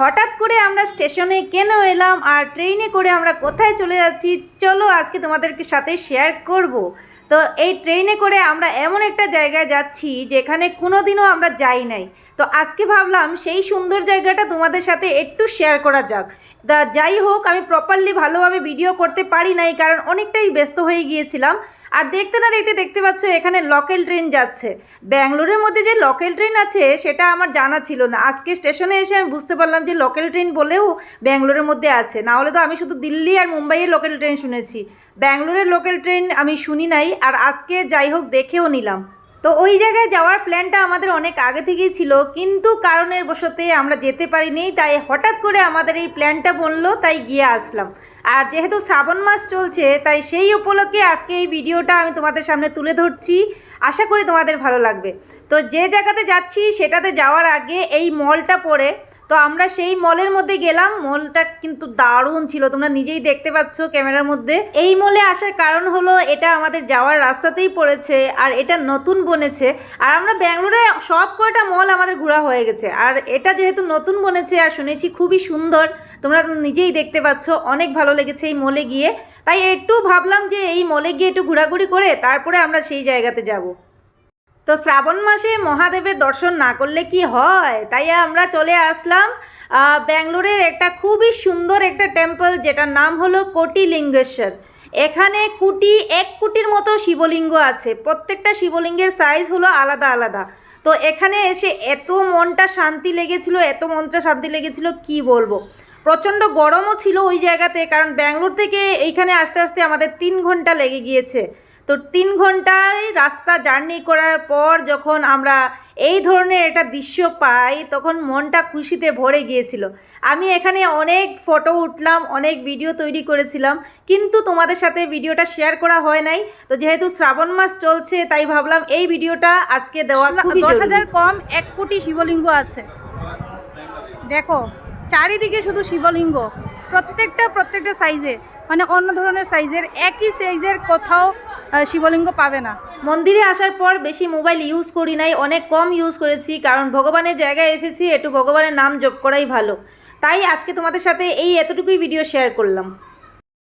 হঠাৎ করে আমরা স্টেশনে কেন এলাম আর ট্রেনে করে আমরা কোথায় চলে যাচ্ছি, চলো আজকে তোমাদেরকে সাথে শেয়ার করব। তো এই ট্রেনে করে আমরা এমন একটা জায়গায় যাচ্ছি যেখানে কোনো দিনও আমরা যাই নাই। তো আজকে ভাবলাম সেই সুন্দর জায়গাটা তোমাদের সাথে একটু শেয়ার করা যাক। যাই হোক, আমি প্রপারলি ভালোভাবে ভিডিও করতে পারি নাই, কারণ অনেকটাই ব্যস্ত হয়ে গিয়েছিলাম। আর দেখতে না দেখতে দেখতে পাচ্ছ এখানে লোকাল ট্রেন যাচ্ছে। ব্যাঙ্গালোরের মধ্যে যে লোকাল ট্রেন আছে, সেটা আমার জানা ছিল না। আজকে স্টেশনে এসে আমি বুঝতে পারলাম যে লোকাল ট্রেন বলেও ব্যাঙ্গালোরের মধ্যে আছে। না হলে তো আমি শুধু দিল্লি আর মুম্বাইয়ের লোকাল ট্রেন শুনেছি। ব্যাঙ্গালোরের লোকাল ট্রেন আমি শুনি নাই, আর আজকে যাই হোক দেখেও নিলাম। তো ওই জায়গায় যাওয়ার প্ল্যানটা আমাদের অনেক আগে থেকেই ছিল, কিন্তু কারণের বশতে আমরা যেতে পারিনি, তাই হঠাৎ করে আমাদের এই প্ল্যানটা বলল, তাই গিয়ে আসলাম। আর যেহেতু শ্রাবণ মাস চলছে, তাই সেই উপলক্ষে আজকে এই ভিডিওটা আমি তোমাদের সামনে তুলে ধরছি। আশা করি তোমাদের ভালো লাগবে। তো যে জায়গাতে যাচ্ছি, সেটাতে যাওয়ার আগে এই মলটা পড়ে। তো আমরা সেই মলের মধ্যে গেলাম। মলটা কিন্তু দারুণ ছিল। তোমরা নিজেই দেখতে পাচ্ছ ক্যামেরার মধ্যে। এই মলে আসার কারণ হলো এটা আমাদের যাওয়ার রাস্তাতেই পড়েছে আর এটা নতুন বনেছে। আর আমরা ব্যাঙ্গালোরে সব কয়টা মল আমাদের ঘোরা হয়ে গেছে। আর এটা যেহেতু নতুন বনেছে আর শুনেছি খুবই সুন্দর, তোমরা নিজেই দেখতে পাচ্ছ, অনেক ভালো লেগেছে এই মলে গিয়ে। তাই একটু ভাবলাম যে এই মলে গিয়ে একটু ঘোরাঘুরি করে তারপরে আমরা সেই জায়গাতে যাব। তো শ্রাবণ মাসে মহাদেবের দর্শন না করলে কি হয়? তাই আমরা চলে আসলাম ব্যাঙ্গালোরের একটা খুবই সুন্দর একটা টেম্পল যেটার নাম হলো কোটিলিঙ্গেশ্বর। এখানে কুটি, এক কুটির মতো শিবলিঙ্গ আছে। প্রত্যেকটা শিবলিঙ্গের সাইজ হলো আলাদা আলাদা। তো এখানে এসে এত মনটা শান্তি লেগেছিল, এত মনটা শান্তি লেগেছিল, কি বলব? প্রচণ্ড গরমও ছিল ওই জায়গাতে কারণ ব্যাঙ্গালোর থেকে এইখানে আসতে আসতে আমাদের তিন ঘণ্টা লেগে গিয়েছে। তো তিন ঘন্টায় রাস্তা জার্নি করার পর যখন আমরা এই ধরনের একটা দৃশ্য পাই তখন মনটা খুশিতে ভরে গিয়েছিল। আমি এখানে অনেক ফটো উঠলাম অনেক ভিডিও তৈরি করেছিলাম কিন্তু তোমাদের সাথে ভিডিওটা শেয়ার করা হয় নাই। তো যেহেতু শ্রাবণ মাস চলছে তাই ভাবলাম এই ভিডিওটা আজকে দেওয়া খুবই দশ হাজার কম এক কোটি শিবলিঙ্গ আছে। দেখো চারিদিকে শুধু শিবলিঙ্গ। প্রত্যেকটা প্রত্যেকটা সাইজে মানে অন্য ধরনের সাইজের একই সাইজের কোথাও শিবলিঙ্গ পাবে না। মন্দিরে আসার পর বেশি মোবাইল ইউজ করি নাই, অনেক কম ইউজ করেছি, কারণ ভগবানের জায়গায় এসেছি, একটু ভগবানের নাম জপ করাই ভালো। তাই আজকে তোমাদের সাথে এই এতটুকুই ভিডিও শেয়ার করলাম।